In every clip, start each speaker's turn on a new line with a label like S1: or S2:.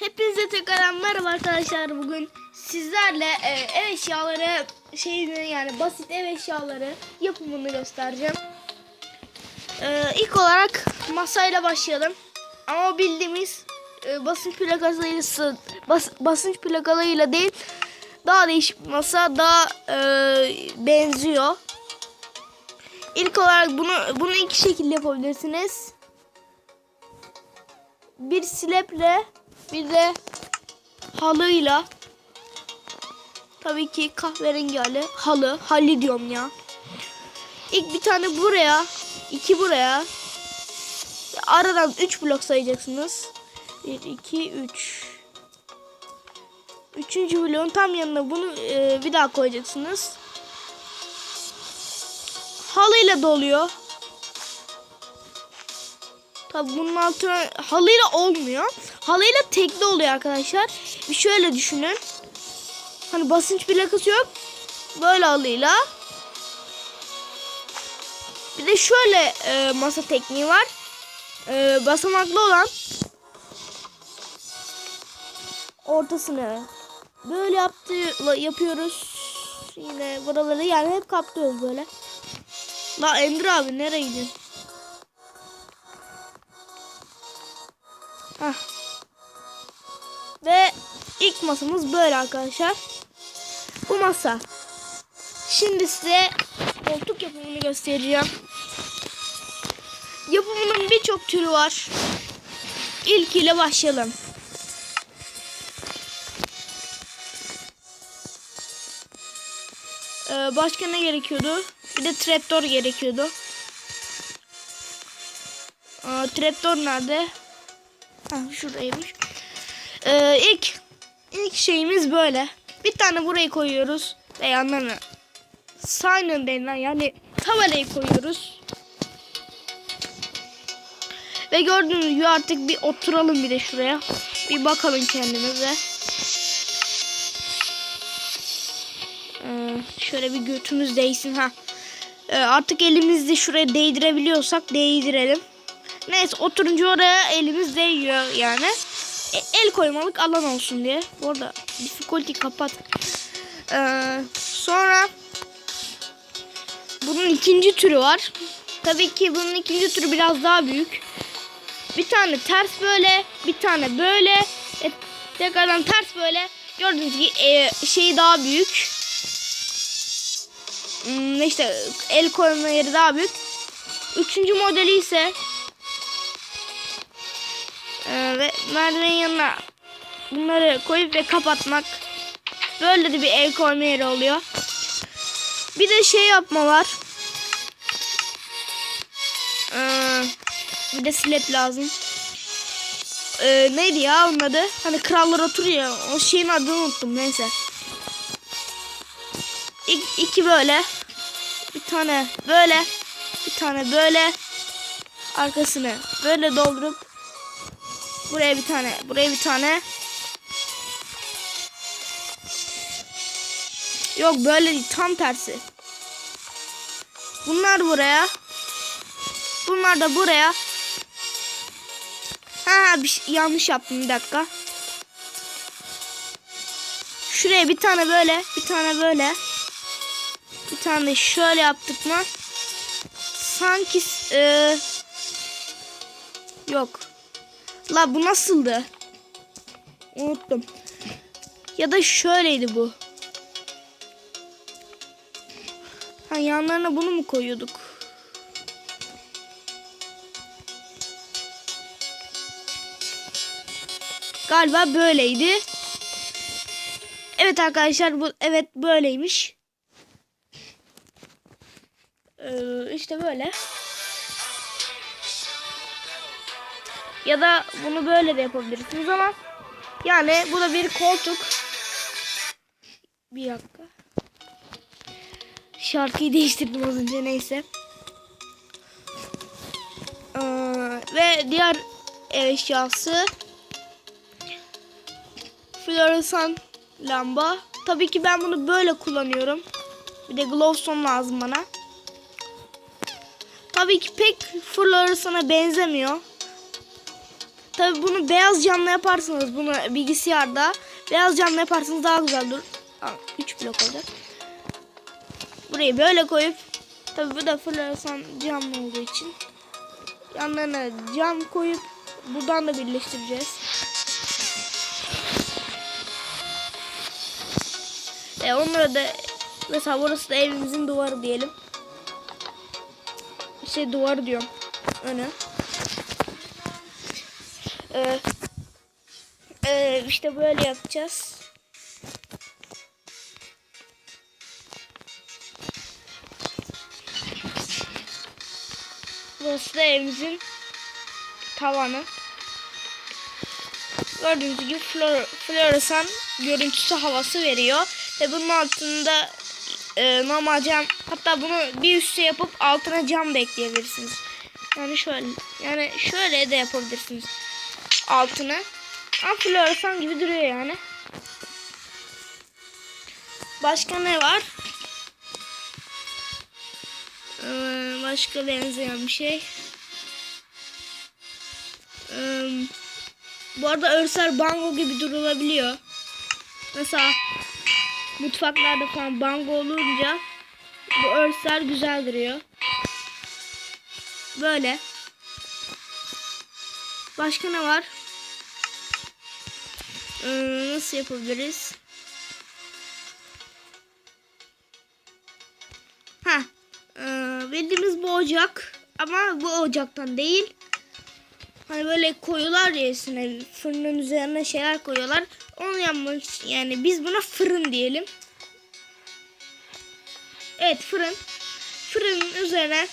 S1: Hepinize tekrar merhaba arkadaşlar. Bugün sizlerle e, ev eşyaları şeyini yani basit ev eşyaları yapımını göstereceğim. E, ilk olarak masayla başlayalım. Ama bildiğimiz e, basınç plakasıyla sı- bas, basınç plakalarıyla değil daha değişik bir masa daha e, benziyor. İlk olarak bunu bunu iki şekilde yapabilirsiniz. Bir sileple bir de halıyla. Tabii ki kahverengi halı halı halı diyorum ya. İlk bir tane buraya iki buraya. Aradan 3 blok sayacaksınız. 1 2 3 Üçüncü bloğun tam yanına bunu e, bir daha koyacaksınız. Halıyla doluyor Tabi bunun altına halıyla olmuyor. Halıyla tekli oluyor arkadaşlar. Bir şöyle düşünün. Hani basınç plakası yok. Böyle halıyla. Bir de şöyle e, masa tekniği var. E, basamaklı olan ortasını böyle yaptı yapıyoruz. Yine buraları yani hep kaplıyoruz böyle. La Ender abi nereye gidiyorsun? Hah. Ve ilk masamız böyle arkadaşlar. Bu masa. Şimdi size koltuk yapımını göstereceğim. Yapımının birçok türü var. İlk ile başlayalım. Ee, başka ne gerekiyordu? Bir de trapdoor gerekiyordu. Aa, trapdoor nerede? Ha, şuradaymış. Ee, ilk ilk şeyimiz böyle. Bir tane burayı koyuyoruz ve yanlarına sign denilen yani tabelayı koyuyoruz. Ve gördüğünüz gibi artık bir oturalım bir de şuraya. Bir bakalım kendimize. Ee, şöyle bir götümüz değsin ha. Ee, artık elimizde şuraya değdirebiliyorsak değdirelim. Neyse oturunca oraya elimiz değiyor yani. E, el koymalık alan olsun diye. Bu arada difficulty kapat. Ee, sonra bunun ikinci türü var. Tabii ki bunun ikinci türü biraz daha büyük. Bir tane ters böyle, bir tane böyle. E, tekrardan ters böyle. Gördüğünüz gibi e, şeyi daha büyük. Hmm, işte el koyma yeri daha büyük. Üçüncü modeli ise ee, ve merdivenin yanına bunları koyup ve kapatmak. Böyle de bir el koyma yeri oluyor. Bir de şey yapma var. Ee, bir de slap lazım. Ee, neydi ya onun adı? Hani krallar oturuyor. O şeyin adını unuttum neyse. İk, iki böyle. Bir tane böyle. Bir tane böyle. Arkasını böyle doldurup Buraya bir tane, buraya bir tane. Yok böyle değil, tam tersi. Bunlar buraya. Bunlar da buraya. Ha bir şey, yanlış yaptım bir dakika. Şuraya bir tane böyle, bir tane böyle. Bir tane şöyle yaptık mı? Sanki e, yok. La bu nasıldı? Unuttum. Ya da şöyleydi bu. Ha yanlarına bunu mu koyuyorduk? Galiba böyleydi. Evet arkadaşlar bu evet böyleymiş. Ee, işte böyle. Ya da bunu böyle de yapabilirsiniz ama yani bu da bir koltuk. Bir dakika. Şarkıyı değiştirdim az önce neyse. Ee, ve diğer eşyası floresan lamba. Tabii ki ben bunu böyle kullanıyorum. Bir de glowstone lazım bana. Tabii ki pek floresana benzemiyor. Tabi bunu beyaz camla yaparsanız bunu bilgisayarda beyaz camla yaparsanız daha güzel durur. 3 blok olacak. Burayı böyle koyup tabi bu da floresan camlı olduğu için yanlarına cam koyup buradan da birleştireceğiz. E onları da mesela burası da evimizin duvarı diyelim. Şey duvarı diyorum. Önü. Ee, e, işte böyle yapacağız. Burası da evimizin tavanı. Gördüğünüz gibi flor, floresan görüntüsü havası veriyor. Ve bunun altında e, normal cam hatta bunu bir üste yapıp altına cam da ekleyebilirsiniz. Yani şöyle yani şöyle de yapabilirsiniz altını. Ama floresan gibi duruyor yani. Başka ne var? Ee, başka benzeyen bir şey. Ee, bu arada örsel bango gibi durulabiliyor. Mesela mutfaklarda falan bango olunca bu örsel güzel duruyor. Böyle. Başka ne var? Ee, nasıl yapabiliriz? Ha, e, bildiğimiz bu ocak ama bu ocaktan değil. Hani böyle koyular ya üstüne fırının üzerine şeyler koyuyorlar. Onu yapmak için yani biz buna fırın diyelim. Evet fırın. Fırının üzerine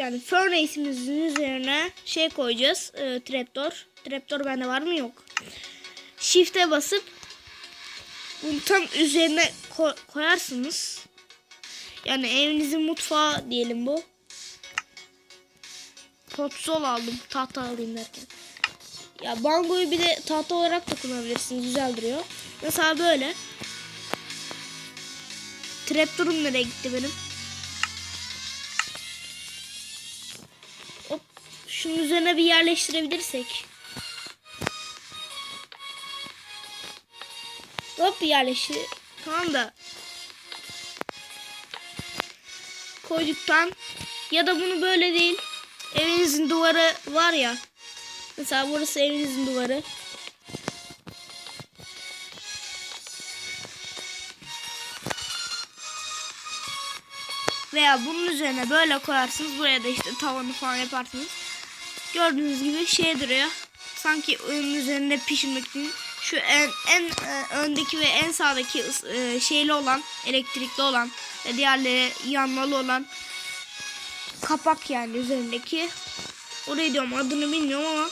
S1: yani furnace'imizin üzerine şey koyacağız. E, trapdoor. Trapdoor bende var mı? Yok. Shift'e basıp bunu tam üzerine ko- koyarsınız. Yani evinizin mutfağı diyelim bu. Potsol aldım. Tahta alayım derken. Ya bangoyu bir de tahta olarak da kullanabilirsiniz. Güzel duruyor. Mesela böyle. Trapdoor'um nereye gitti benim? Şunun üzerine bir yerleştirebilirsek. Hop yerleştir. Tamam da. Koyduktan ya da bunu böyle değil. Evinizin duvarı var ya. Mesela burası evinizin duvarı. Veya bunun üzerine böyle koyarsınız. Buraya da işte tavanı falan yaparsınız. Gördüğünüz gibi şey duruyor. Sanki onun üzerinde pişirmek için şu en, en e, öndeki ve en sağdaki e, şeyli olan elektrikli olan ve diğerleri yanmalı olan kapak yani üzerindeki orayı diyorum adını bilmiyorum ama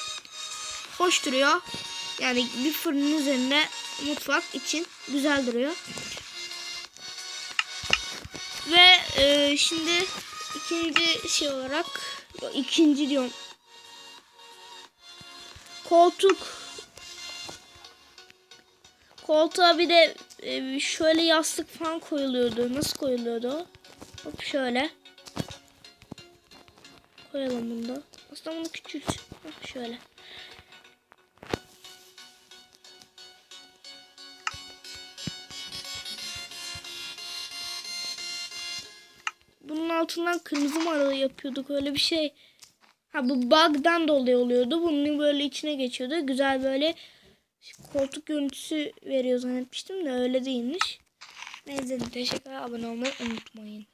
S1: hoş duruyor. Yani bir fırının üzerinde mutfak için güzel duruyor. Ve e, şimdi ikinci şey olarak ikinci diyorum. Koltuk koltuğa bir de e, şöyle yastık falan koyuluyordu. Nasıl koyuluyordu? Hop şöyle. Koyalım bunu da. Aslında bunu küçült. Hop şöyle. Bunun altından kırmızı maralı yapıyorduk öyle bir şey. Ha bu bug'dan dolayı oluyordu. Bunun böyle içine geçiyordu. Güzel böyle koltuk görüntüsü veriyor zannetmiştim de öyle değilmiş. Neyse teşekkürler abone olmayı unutmayın.